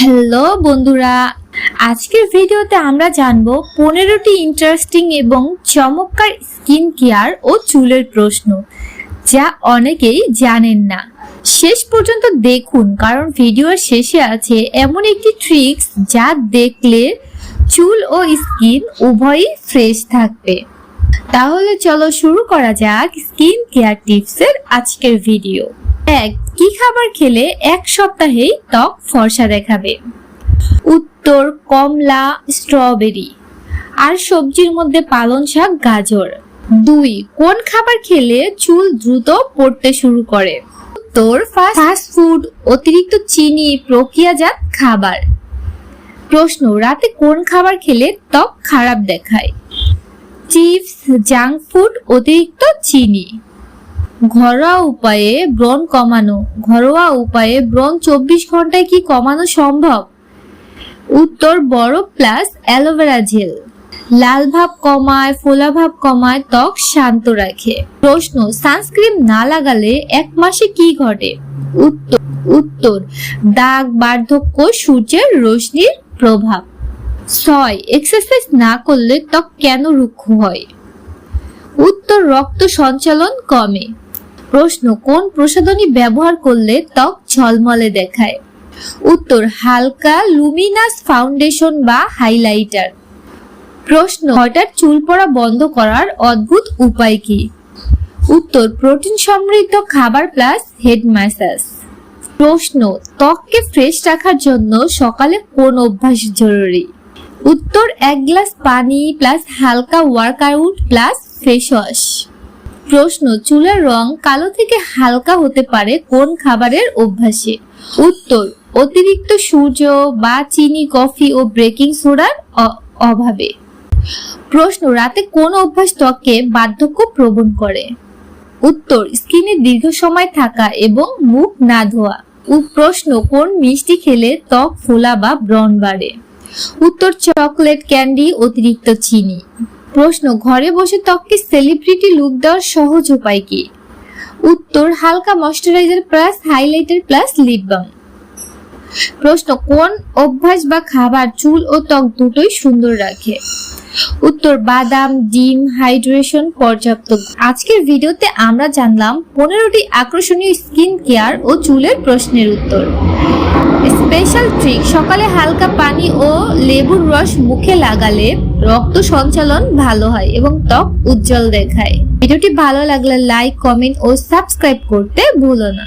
Hello বন্ধুরা, আজকের ভিডিওতে আমরা জানব পনেরোটি ইন্টারেস্টিং এবং চমৎকার স্কিন কেয়ার ও চুলের প্রশ্ন, যা অনেকেই জানেন না। শেষ পর্যন্ত দেখুন, কারণ ভিডিওর শেষে আছে এমন একটি ট্রিক্স যা দেখলে চুল ও স্কিন উভয়ই ফ্রেশ থাকবে। তাহলে চলো শুরু করা যাক স্কিন কেয়ার টিপসের আজকের ভিডিও এক, কি খাবার খেলে এক সপ্তাহেই ত্বক ফর্সা দেখাবে? উত্তর, কমলা, স্ট্রবেরি। আর সবজির মধ্যে পালং শাক, গাজর। দুই, কোন খাবার খেলে চুল দ্রুত পড়তে শুরু করে? উত্তর ফাস্ট ফুড অতিরিক্ত চিনি প্রক্রিয়াজাত খাবার। প্রশ্ন, রাতে কোন খাবার খেলে ত্বক খারাপ দেখায়? চিপস, জাঙ্ক ফুড, অতিরিক্ত চিনি। ঘরোয়া উপায়ে ব্রণ কমানো। ঘরোয়া উপায়ে ব্রণ চব্বিশ ঘন্টায় কি কমানো সম্ভব? উত্তর, বরফ প্লাস অ্যালোভেরা জেল। লাল ভাব কমায়, ফোলা ভাব কমায়, ত্বক শান্ত রাখে। প্রশ্ন, সানস্ক্রিন না লাগালে এক মাসে কি ঘটে? উত্তর উত্তর, দাগ, বার্ধক্য, সূর্যের রশ্মির প্রভাব। ছয়, এক্সারসাইজ না করলে ত্বক কেন রুক্ষ হয়? উত্তর, রক্ত সঞ্চালন কমে। প্রশ্ন, কোন প্রসাধনী ব্যবহার করলে ত্বক ঝলমলে দেখায়? উত্তর, হালকা লুমিনাস ফাউন্ডেশন বা হাইলাইটার। প্রশ্ন, হঠাৎ চুল পড়া বন্ধ করার অদ্ভুত উপায় কি? উত্তর, প্রোটিন সমৃদ্ধ খাবার প্লাস হেড ম্যাসাজ। প্রশ্ন, ত্বককে ফ্রেশ রাখার জন্য সকালে কোন অভ্যাস জরুরি? উত্তর, এক গ্লাস পানি প্লাস হালকা ওয়ার্কআউট প্লাস ফেস ওয়াশ। প্রশ্ন, চুলের রং কালো থেকে হালকা হতে পারে কোন খাবারের অভ্যাসে? উত্তর, অতিরিক্ত সূর্য বা চিনি, কফি ও ব্রেকিং সোডার অভাবে। প্রশ্ন, রাতে কোন অভ্যাস ত্বকে বার্ধক্য প্রবণ করে? উত্তর, স্কিনে দীর্ঘ সময় থাকা এবং মুখ না ধোয়া। প্রশ্ন, কোন মিষ্টি খেলে ত্বক ফোলা বা ব্রণ বাড়ে? উত্তর, চকলেট, ক্যান্ডি, অতিরিক্ত চিনি। প্রশ্ন, ঘরে বসে ত্বককে সেলিব্রিটি লুক দেওয়ার সহজ উপায় কি? উত্তর, হালকা moisturiser plus highlighter plus lip balm প্রশ্ন, কোন অভ্যাস বা খাবার চুল ও ত্বক দুটোই সুন্দর রাখে? উত্তর, বাদাম, ডিম হাইড্রেশন পর্যাপ্ত। আজকের ভিডিওতে আমরা জানলাম পনেরোটি আকর্ষণীয় স্কিন কেয়ার ও চুলের প্রশ্নের উত্তর। স্পেশাল ট্রিক সকালে হালকা পানি ও লেবুর রস মুখে লাগালে রক্ত সঞ্চালন ভালো হয় এবং ত্বক উজ্জ্বল দেখায়। ভিডিওটি ভালো লাগলে লাইক কমেন্ট ও সাবস্ক্রাইব করতে ভুলো না।